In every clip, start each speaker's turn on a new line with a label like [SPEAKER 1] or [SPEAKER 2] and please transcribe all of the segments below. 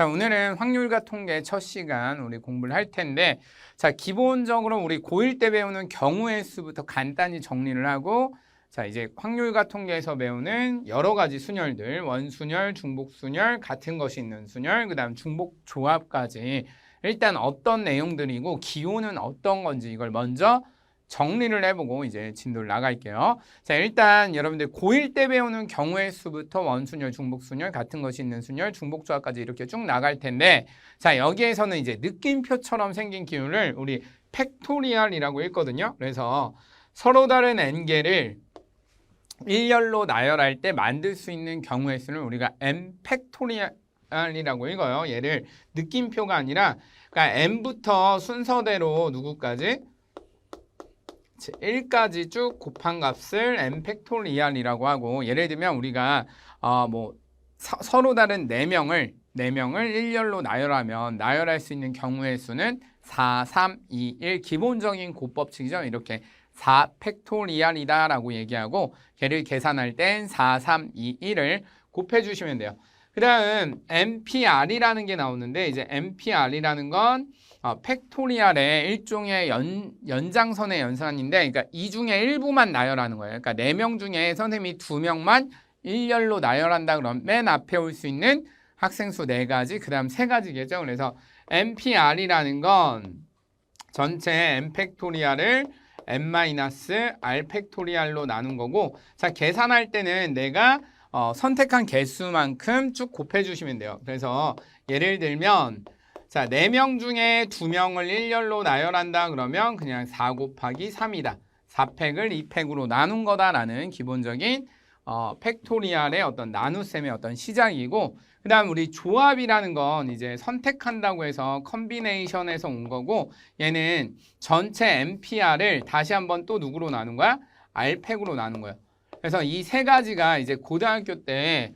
[SPEAKER 1] 자, 오늘은 확률과 통계 첫 시간 우리 공부를 할 텐데, 자, 기본적으로 우리 고1 때 배우는 경우의 수부터 간단히 정리를 하고, 자, 이제 확률과 통계에서 배우는 여러 가지 순열들, 원순열, 중복순열, 같은 것이 있는 순열, 그 다음 중복 조합까지 일단 어떤 내용들이고 기호는 어떤 건지 이걸 먼저 정리를 해보고 이제 진도를 나갈게요. 자, 일단 여러분들 고1 때 배우는 경우의 수부터 원순열, 중복순열, 같은 것이 있는 순열, 중복조합까지 이렇게 쭉 나갈 텐데 자, 여기에서는 이제 느낌표처럼 생긴 기호를 우리 팩토리얼이라고 읽거든요. 그래서 서로 다른 n개를 일렬로 나열할 때 만들 수 있는 경우의 수는 우리가 n 팩토리얼이라고 읽어요. 얘를 느낌표가 아니라 그러니까 n부터 순서대로 누구까지 1까지 쭉 곱한 값을 n 팩토리얼이라고 하고 예를 들면 우리가 어 뭐 서로 다른 4명을 4명을 일렬로 나열하면 나열할 수 있는 경우의 수는 4, 3, 2, 1 기본적인 곱법칙이죠. 이렇게 4 팩토리얼이다 라고 얘기하고 걔를 계산할 땐 4, 3, 2, 1을 곱해 주시면 돼요. 그 다음 NPR이라는 게 나오는데 이제 NPR이라는 건 어, 팩토리얼의 일종의 연, 연장선의 연산인데 그러니까 이 중에 일부만 나열하는 거예요. 그러니까 네 명 중에 선생님이 두 명만 일렬로 나열한다 그러면 맨 앞에 올 수 있는 학생 수 네 가지, 그 다음 세 가지겠죠. 그래서 NPR이라는 건 전체 n 팩토리얼을 n-r 팩토리얼로 나눈 거고 자 계산할 때는 내가 어, 선택한 개수만큼 쭉 곱해 주시면 돼요. 그래서 예를 들면 자, 4명 중에 2명을 일렬로 나열한다 그러면 그냥 4 곱하기 3이다. 4팩을 2팩으로 나눈 거다라는 기본적인 어, 팩토리얼의 어떤 나눗셈의 어떤 시작이고 그 다음 우리 조합이라는 건 이제 선택한다고 해서 컨비네이션에서 온 거고 얘는 전체 NPR을 다시 한번 또 누구로 나눈 거야? R팩으로 나눈 거예요. 그래서 이 세 가지가 이제 고등학교 때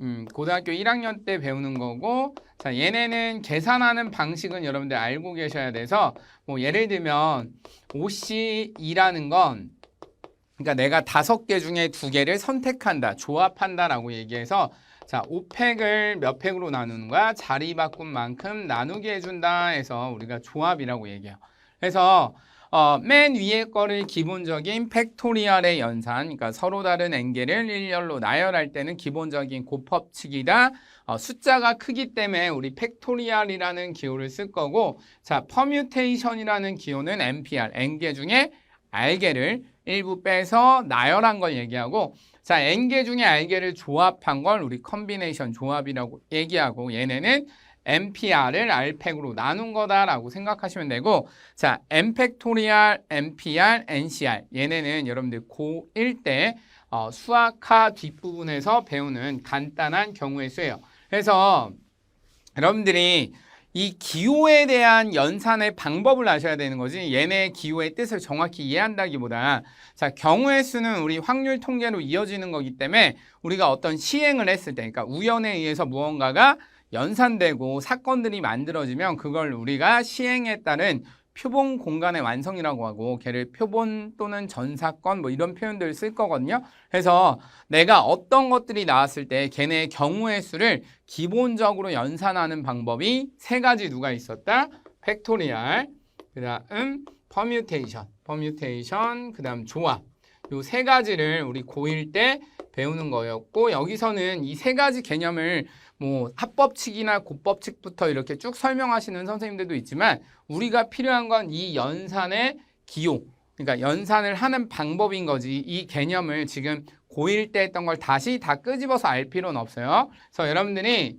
[SPEAKER 1] 음, 고등학교 1학년 때 배우는 거고 자 얘네는 계산하는 방식은 여러분들 알고 계셔야 돼서 뭐 예를 들면 OC2라는 건 그러니까 내가 다섯 개 중에 두 개를 선택한다 조합한다라고 얘기해서 자 5팩을 몇 팩으로 나누는 거야? 자리 바꾼 만큼 나누게 해준다 해서 우리가 조합이라고 얘기해요. 그래서 어, 맨 위에 거를 기본적인 팩토리얼의 연산, 그러니까 서로 다른 n개를 일렬로 나열할 때는 기본적인 곱법칙이다. 어, 숫자가 크기 때문에 우리 팩토리얼이라는 기호를 쓸 거고, 자, 퍼뮤테이션이라는 기호는 npr, n개 중에 r개를 일부 빼서 나열한 걸 얘기하고, 자, n개 중에 r개를 조합한 걸 우리 컨비네이션 조합이라고 얘기하고, 얘네는 NPR을 R팩으로 나눈 거다라고 생각하시면 되고 자, N팩토리얼, NPR, NCR 얘네는 여러분들 고1 때 어, 수학화 뒷부분에서 배우는 간단한 경우의 수예요. 그래서 여러분들이 이 기호에 대한 연산의 방법을 아셔야 되는 거지 얘네 기호의 뜻을 정확히 이해한다기보다 자 경우의 수는 우리 확률 통계로 이어지는 거기 때문에 우리가 어떤 시행을 했을 때 그러니까 우연에 의해서 무언가가 연산되고 사건들이 만들어지면 그걸 우리가 시행에 따른 표본 공간의 완성이라고 하고 걔를 표본 또는 전사건 뭐 이런 표현들을 쓸 거거든요. 그래서 내가 어떤 것들이 나왔을 때 걔네의 경우의 수를 기본적으로 연산하는 방법이 세 가지 누가 있었다? 팩토리얼, 그 다음 퍼뮤테이션, 퍼뮤테이션, 그 다음 조합. 요 세 가지를 우리 고1 때 배우는 거였고 여기서는 이 세 가지 개념을 뭐 합법칙이나 곱법칙부터 이렇게 쭉 설명하시는 선생님들도 있지만 우리가 필요한 건 이 연산의 기호 그러니까 연산을 하는 방법인 거지 이 개념을 지금 고1 때 했던 걸 다시 다 끄집어서 알 필요는 없어요. 그래서 여러분들이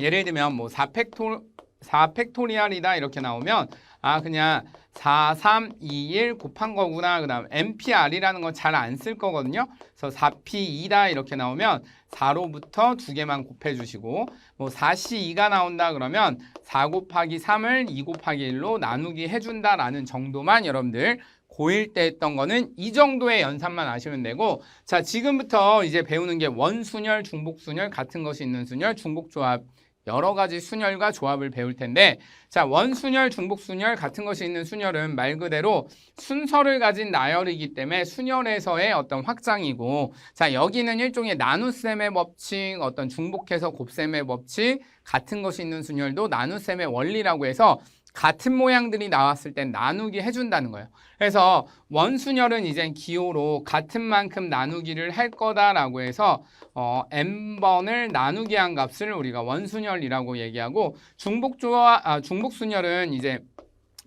[SPEAKER 1] 예를 들면 뭐 4팩토 4팩토리얼이다 이렇게 나오면 아 그냥 4, 3, 2, 1 곱한 거구나. 그 다음 NPR이라는 건 잘 안 쓸 거거든요. 그래서 4P2다 이렇게 나오면 4로부터 두 개만 곱해주시고 뭐 4C2가 나온다 그러면 4 곱하기 3을 2 곱하기 1로 나누기 해준다라는 정도만 여러분들 고1 때 했던 거는 이 정도의 연산만 아시면 되고 자 지금부터 이제 배우는 게 원순열, 중복순열, 같은 것이 있는 순열, 중복조합 여러 가지 순열과 조합을 배울 텐데 자 원순열, 중복순열 같은 것이 있는 순열은 말 그대로 순서를 가진 나열이기 때문에 순열에서의 어떤 확장이고 자 여기는 일종의 나눗셈의 법칙 어떤 중복해서 곱셈의 법칙 같은 것이 있는 순열도 나눗셈의 원리라고 해서 같은 모양들이 나왔을 땐 나누기 해준다는 거예요. 그래서 원순열은 이제 기호로 같은 만큼 나누기를 할 거다라고 해서 어, n번을 나누기 한 값을 우리가 원순열이라고 얘기하고 중복조와 아, 중복순열은 이제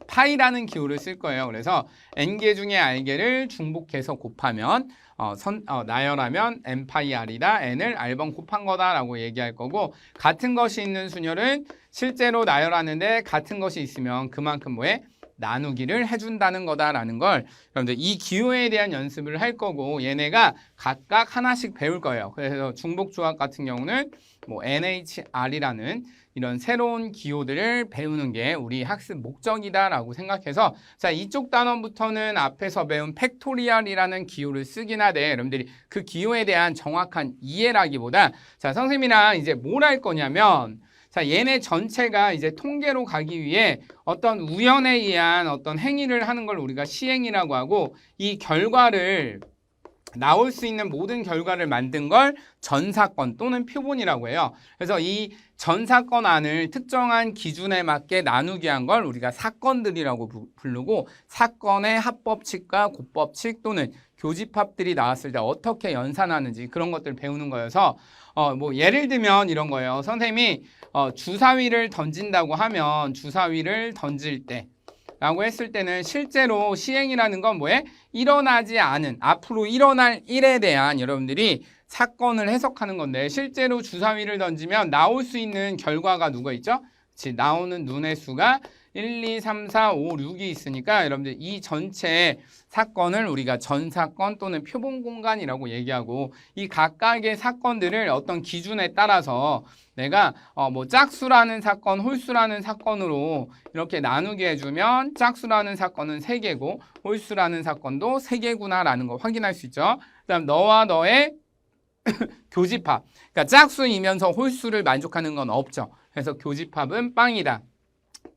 [SPEAKER 1] 파이라는 기호를 쓸 거예요. 그래서 n개 중에 r개를 중복해서 곱하면 어, 선, 어, 나열하면 n 파이 r이다 n을 r번 곱한 거다라고 얘기할 거고 같은 것이 있는 순열은 실제로 나열하는데 같은 것이 있으면 그만큼 뭐에 나누기를 해준다는 거다라는 걸 여러분들 이 기호에 대한 연습을 할 거고 얘네가 각각 하나씩 배울 거예요. 그래서 중복 조합 같은 경우는 뭐 NHR이라는 이런 새로운 기호들을 배우는 게 우리 학습 목적이다라고 생각해서 자 이쪽 단원부터는 앞에서 배운 팩토리얼이라는 기호를 쓰긴 하되 여러분들이 그 기호에 대한 정확한 이해라기보다 자 선생님이랑 이제 뭘 할 거냐면 자 얘네 전체가 이제 통계로 가기 위해 어떤 우연에 의한 어떤 행위를 하는 걸 우리가 시행이라고 하고 이 결과를 나올 수 있는 모든 결과를 만든 걸 전사건 또는 표본이라고 해요. 그래서 이 전사건 안을 특정한 기준에 맞게 나누기 한 걸 우리가 사건들이라고 부- 부르고 사건의 합법칙과 곱법칙 또는 교집합들이 나왔을 때 어떻게 연산하는지 그런 것들 배우는 거여서 어 뭐 예를 들면 이런 거예요. 선생님이 어 주사위를 던진다고 하면 주사위를 던질 때 라고 했을 때는 실제로 시행이라는 건 뭐에 일어나지 않은 앞으로 일어날 일에 대한 여러분들이 사건을 해석하는 건데 실제로 주사위를 던지면 나올 수 있는 결과가 누가 있죠? 즉 나오는 눈의 수가 1, 2, 3, 4, 5, 6이 있으니까 여러분들 이 전체 사건을 우리가 전사건 또는 표본 공간이라고 얘기하고 이 각각의 사건들을 어떤 기준에 따라서 내가 어 뭐 짝수라는 사건, 홀수라는 사건으로 이렇게 나누게 해주면 짝수라는 사건은 세개고 홀수라는 사건도 세개구나 라는 거 확인할 수 있죠. 그 다음 너와 너의 교집합. 그러니까 짝수이면서 홀수를 만족하는 건 없죠. 그래서 교집합은 빵이다.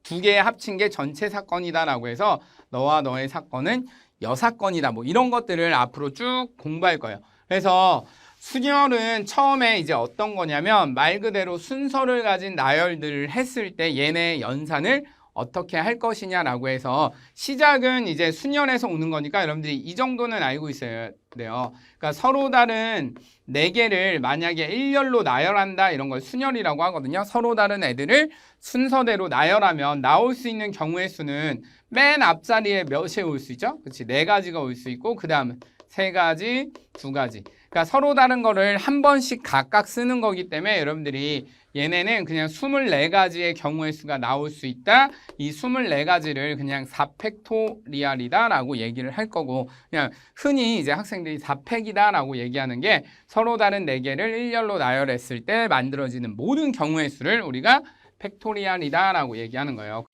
[SPEAKER 1] 두 개 합친 게 전체 사건이다라고 해서 너와 너의 사건은 여사건이다. 뭐 이런 것들을 앞으로 쭉 공부할 거예요. 그래서 순열은 처음에 이제 어떤 거냐면 말 그대로 순서를 가진 나열들을 했을 때 얘네 연산을 어떻게 할 것이냐라고 해서 시작은 이제 순열에서 오는 거니까 여러분들이 이 정도는 알고 있어야 돼요. 그러니까 서로 다른 네 개를 만약에 일렬로 나열한다 이런 걸 순열이라고 하거든요. 서로 다른 애들을 순서대로 나열하면 나올 수 있는 경우의 수는 맨 앞자리에 몇이 올수 있죠? 그렇지. 네 가지가 올 수 있고 그 다음에 세 가지, 두 가지. 그러니까 서로 다른 거를 한 번씩 각각 쓰는 거기 때문에 여러분들이 얘네는 그냥 24가지의 경우의 수가 나올 수 있다. 이 24가지를 그냥 4팩토리알이다라고 얘기를 할 거고 그냥 흔히 이제 학생들이 4팩이다라고 얘기하는 게 서로 다른 4개를 일렬로 나열했을 때 만들어지는 모든 경우의 수를 우리가 팩토리알이다라고 얘기하는 거예요.